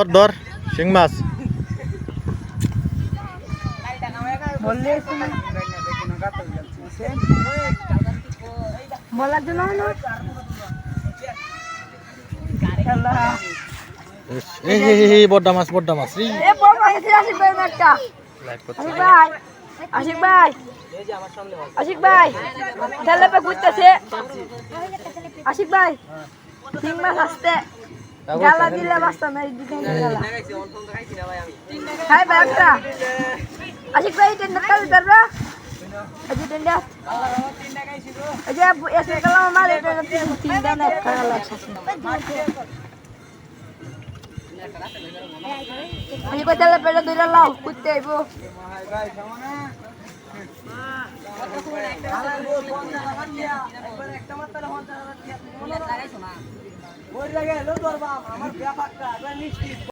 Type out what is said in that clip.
ধর ধর শিং মাছ। বড্ডা মাছ বড্ডা মাছ। আশিক ভাই আশিক ভাই আশিক ভাই। আশিক ভাই খেলে পে ঘুরতেছে। আশিক ভাই তিন মাস আসতে গালা দিলে বাঁচতাম এই দিকে গালা খাই ভাই একটা। আশিক ভাই টেন্ডার কাজ করবা এই যে টেন্ডার এই যে এসে গেলাম আমার এটা তিন তিন দাম একটা গালা একসাথে আমি কোথায় পেটে ধরে লাও কুত্তে আইবো। আমার ব্যাপারটা